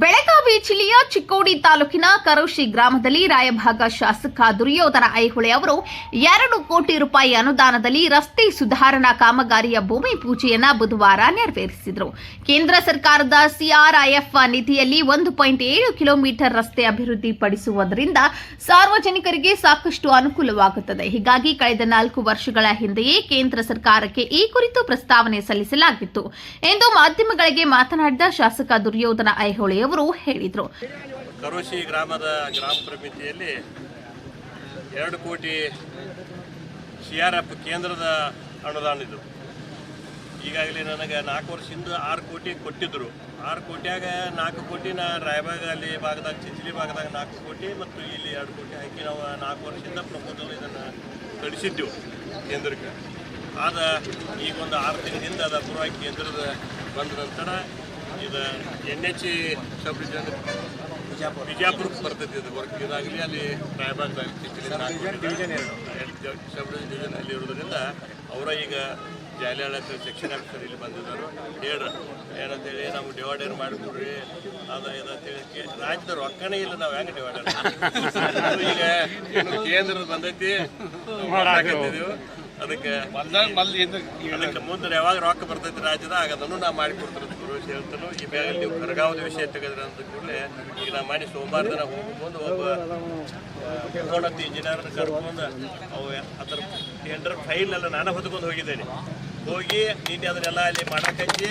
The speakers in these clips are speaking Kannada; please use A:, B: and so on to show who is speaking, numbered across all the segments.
A: ಬೆಳಗಾವಿ ಜಿಲ್ಲೆಯ ಚಿಕ್ಕೋಡಿ ತಾಲೂಕಿನ ಕರೋಶಿ ಗ್ರಾಮದಲ್ಲಿ ರಾಯಭಾಗ ಶಾಸಕ ದುರ್ಯೋಧನ ಐಹೊಳೆ ಅವರು ಎರಡು ಕೋಟಿ ರೂಪಾಯಿ ಅನುದಾನದಲ್ಲಿ ರಸ್ತೆ ಸುಧಾರಣಾ ಕಾಮಗಾರಿಯ ಭೂಮಿ ಪೂಜೆಯನ್ನ ಬುಧವಾರ ನೆರವೇರಿಸಿದರು. ಕೇಂದ್ರ ಸರ್ಕಾರದ ಸಿಆರ್ಐಎಫ್ ನಿಧಿಯಲ್ಲಿ ಒಂದು ಪಾಯಿಂಟ್ ಏಳು ಕಿಲೋಮೀಟರ್ ರಸ್ತೆ ಅಭಿವೃದ್ಧಿಪಡಿಸುವುದರಿಂದ ಸಾರ್ವಜನಿಕರಿಗೆ ಸಾಕಷ್ಟು ಅನುಕೂಲವಾಗುತ್ತದೆ. ಹೀಗಾಗಿ ಕಳೆದ ನಾಲ್ಕು ವರ್ಷಗಳ ಹಿಂದೆಯೇ ಕೇಂದ್ರ ಸರ್ಕಾರಕ್ಕೆ ಈ ಕುರಿತು ಪ್ರಸ್ತಾವನೆ ಸಲ್ಲಿಸಲಾಗಿತ್ತು. ಎಂದು ಮಾಧ್ಯಮಗಳಿಗೆ ಮಾತನಾಡಿದ ಶಾಸಕ ದುರ್ಯೋಧನ ಐಹೊಳೆ ಅವರು ಹೇಳಿದರು.
B: ಕರೋಶಿ ಗ್ರಾಮದ ಗ್ರಾಮ ಪ್ರಮಿತಿಯಲ್ಲಿ ಎರಡು ಕೋಟಿ ಸಿ ಆರ್ ಎಫ್ ಕೇಂದ್ರದ ಅನುದಾನ ಇದು. ಈಗಾಗಲೇ ನನಗೆ ನಾಲ್ಕು ವರ್ಷದಿಂದ ಆರು ಕೋಟಿ ಕೊಟ್ಟಿದ್ದರು ಆರು ಕೋಟಿಯಾಗ ನಾಲ್ಕು ಕೋಟಿ ನಾ ರಾಯಬಾಗ ಅಲ್ಲಿ ಭಾಗದಾಗ, ಚಿಂಚಲಿ ಭಾಗದಾಗ ನಾಲ್ಕು ಕೋಟಿ ಮತ್ತು ಇಲ್ಲಿ ಎರಡು ಕೋಟಿ ಹಾಕಿ ನಾವು ನಾಲ್ಕು ವರ್ಷದಿಂದ ಪ್ರಪೋಸಲ್ ಇದನ್ನು ಕಳಿಸಿದ್ದೆವು ಕೇಂದ್ರಕ್ಕೆ. ಆದ ಈಗ ಒಂದು ಆರು ತಿಂಗಳಿಂದ ಅದು ಅಪೂರ್ವ ಕೇಂದ್ರದ ಬಂದ ನಂತರ ಇದು N H sub division Bijapur. ಬಿಜಾಪುರಕ್ಕೆ ಬರ್ತೈತಿ ಇದು ವರ್ಕ್ ಇದಾಗಲಿ ಅಲ್ಲಿ ಚಿಂಚಲಿ ಡಿವಿಷನ್ ಸಬ್ ಡಿವಿಷನ್ ಅಲ್ಲಿ ಇರೋದ್ರಿಂದ ಅವರ ಈಗ ಜಾಲಿಯಾಳ ಸೆಕ್ಷನ್ ಆಫೀಸರ್ ಇಲ್ಲಿ ಬಂದಿದ್ದಾರೆ. ಹೇಳ್ರಿ ಏನಂತೇಳಿ ನಮ್ಗೆ ಡಿವೈಡರ್ ಮಾಡಿಕೊಡ್ರಿ ಅದು ಇದಂತೇಳಿ ರಾಜ್ಯದ ರೊಕ್ಕನೇ ಇಲ್ಲ ನಾವು ಹೆಂಗೆ ಡಿವೈಡರ್ ಈಗ ಕೇಂದ್ರದ ಬಂದೈತಿ. ಅದಕ್ಕೆ ಅದಕ್ಕೆ ಮುಂದೆ ಯಾವಾಗ ರೊಕ್ಕ ಬರ್ತೈತಿ ರಾಜ್ಯದಾಗ ಅದನ್ನು ಮಾಡಿ ಮಾಡಿಕೊಡ್ತಾರೆ ಗುರು ಹೇಳ್ತಾನು ಈ ಬ್ಯಾಗಲ್ಲಿ ನೀವು ಕರಗಾವದ ವಿಷಯ ತೆಗೆದ್ರೆ ಅಂತ ಕೂಡಲೇ ಈಗ ನಾ ಮಾಡಿ ಸೋಮವಾರ ದಿನ ಹೋಗ್ಕೊಂಡು ಒಬ್ಬ ನೋಡತ್ತೆ ಇಂಜಿನಿಯರ್ ಕರ್ಕೊಂಡು ಅವು ಅದ್ರ ಟೆಂಡರ್ ಫೈಲ್ ಎಲ್ಲ ನಾನು ಹೊತ್ಕೊಂಡು ಹೋಗಿದ್ದೇನೆ. ಹೋಗಿ ನಿನ್ನೆ ಅದನ್ನೆಲ್ಲ ಅಲ್ಲಿ ಮಾಡಕ್ಕೆ ಹಚ್ಚಿ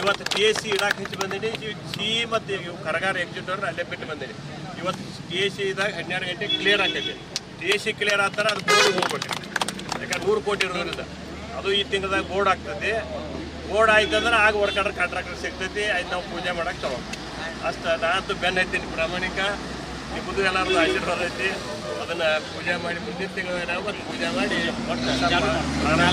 B: ಇವತ್ತು ಟಿ ಎ ಸಿ ಇಡಕ್ಕೆ ಹಚ್ಚಿ ಬಂದೀನಿ. ಸಿ ಮತ್ತು ಇವು ಕರಗಾರ ಎಕ್ಸಿಕ್ಯೂಟರ್ ಅಲ್ಲೇ ಬಿಟ್ಟು ಬಂದೀನಿ. ಇವತ್ತು ಟಿ ಎ ಸಿ ಇದ್ದಾಗ ಹನ್ನೆರಡು ಗಂಟೆಗೆ ಕ್ಲಿಯರ್ ಆಕೈತಿ ಟಿ ಎ ಸಿ ಕ್ಲಿಯರ್ ಆಗ್ತಾರೆ ಅದು ಬೋರ್ಡ್ ಹೋಗ್ಬೇಕು ಯಾಕಂದ್ರೆ ನೂರು ಕೋಟಿ ಇರೋದ್ರಿಂದ. ಅದು ಈ ತಿಂಗಳದಾಗ ಬೋರ್ಡ್ ಆಗ್ತದೆ. ಬೋರ್ಡ್ ಆಯ್ತಂದ್ರೆ ಆಗ ವರ್ಕ್ ಆರ್ಡರ್ ಕಾಂಟ್ರಾಕ್ಟರ್ ಸಿಗ್ತೈತಿ. ಆಯ್ತು ನಾವು ಪೂಜೆ ಮಾಡಕ್ಕೆ ತಗೋ. ಅಷ್ಟು ನಾನಂತೂ ಬೆನ್ನ ಐತೀನಿ ಪ್ರಾಮಾಣಿಕ. ನಿಮ್ಮದು ಎಲ್ಲರದು ಆಶೀರ್ವಾದ ಐತಿ. ಅದನ್ನ ಪೂಜೆ ಮಾಡಿ ಮುಂದಿನ ತಿಂಗಳ ಪೂಜೆ ಮಾಡಿ. ನಮ್ಮ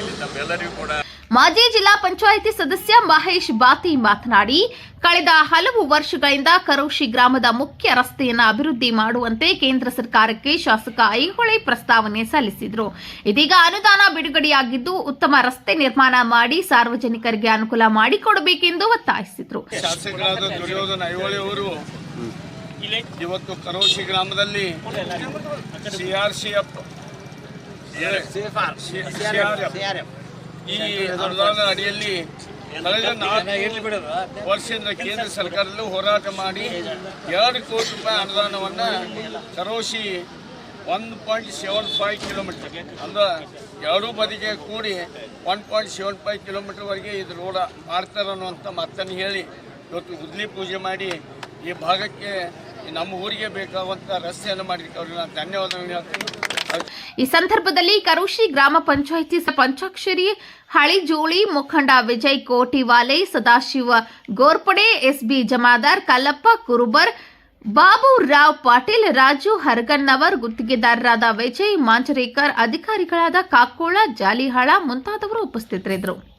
B: ಇಲ್ಲಿ ತಮ್ಮೆಲ್ಲರಿಗೂ ಕೂಡ
A: ಮಾಜಿ ಜಿಲ್ಲಾ ಪಂಚಾಯಿತಿ ಸದಸ್ಯ ಮಹೇಶ್ ಬಾತಿ ಮಾತನಾಡಿ, ಕಳೆದ ಹಲವು ವರ್ಷಗಳಿಂದ ಕರೋಶಿ ಗ್ರಾಮದ ಮುಖ್ಯ ರಸ್ತೆಯನ್ನು ಅಭಿವೃದ್ಧಿ ಮಾಡುವಂತೆ ಕೇಂದ್ರ ಸರ್ಕಾರಕ್ಕೆ ಶಾಸಕ ಐಹೊಳೆ ಪ್ರಸ್ತಾವನೆ ಸಲ್ಲಿಸಿದರು. ಇದೀಗ ಅನುದಾನ ಬಿಡುಗಡೆಯಾಗಿದ್ದು, ಉತ್ತಮ ರಸ್ತೆ ನಿರ್ಮಾಣ ಮಾಡಿ ಸಾರ್ವಜನಿಕರಿಗೆ ಅನುಕೂಲ ಮಾಡಿಕೊಡಬೇಕೆಂದು ಒತ್ತಾಯಿಸಿದರು.
C: ಇವತ್ತು ಕರೋಶಿ ಗ್ರಾಮದಲ್ಲಿ ಸಿಆರ್ಸಿಎಫ್ ಈ ಅನುದಾನದ ಅಡಿಯಲ್ಲಿ ಕಳೆದ ನಾಲ್ಕು ವರ್ಷದಿಂದ ಕೇಂದ್ರ ಸರ್ಕಾರದಲ್ಲೂ ಹೋರಾಟ ಮಾಡಿ ಎರಡು ಕೋಟಿ ರೂಪಾಯಿ ಅನುದಾನವನ್ನು Karoshi one point seven five kilometre ಅಂದ್ರೆ ಎರಡೂ ಬದಿಗೆ ಕೂಡಿ ಒನ್ ಪಾಯಿಂಟ್ ಸೆವೆನ್ ಫೈವ್ ಕಿಲೋಮೀಟರ್ವರೆಗೆ ಇದು ರೋಡ ಮಾಡ್ತಾರೆ ಅನ್ನುವಂಥ ಮಾತನ್ನು ಹೇಳಿ ಇವತ್ತು ಗುದ್ಲಿ ಪೂಜೆ ಮಾಡಿ ಈ ಭಾಗಕ್ಕೆ ನಮ್ಮ ಊರಿಗೆ ಬೇಕಾಗುವಂಥ ರಸ್ತೆಯನ್ನು ಮಾಡಿದ್ದಕ್ಕೆ ನಾನು
A: ಈ ಸಂದರ್ಭದಲ್ಲಿ ಕರುಷಿ ಗ್ರಾಮ ಪಂಚಾಯಿತಿ ಪಂಚಾಕ್ಷರಿ, ಹಳಿಜೋಳಿ ಮುಖಂಡ ವಿಜಯ್ ಕೋಟಿವಾಲೆ, ಸದಾಶಿವ ಗೋರ್ಪಡೆ, ಎಸ್ಬಿ ಜಮಾದಾರ್, ಕಲ್ಲಪ್ಪ ಕುರುಬರ್, ಬಾಬು ರಾವ್ ಪಾಟೀಲ್, ರಾಜು ಹರ್ಗನ್ನವರ್, ಗುತ್ತಿಗೆದಾರರಾದ ವಿಜಯ್ ಮಾಂಜರೇಕರ್, ಅಧಿಕಾರಿಗಳಾದ ಕಾಕೋಳ, ಜಾಲಿಹಾಳ ಮುಂತಾದವರು ಉಪಸ್ಥಿತರಿದ್ದರು.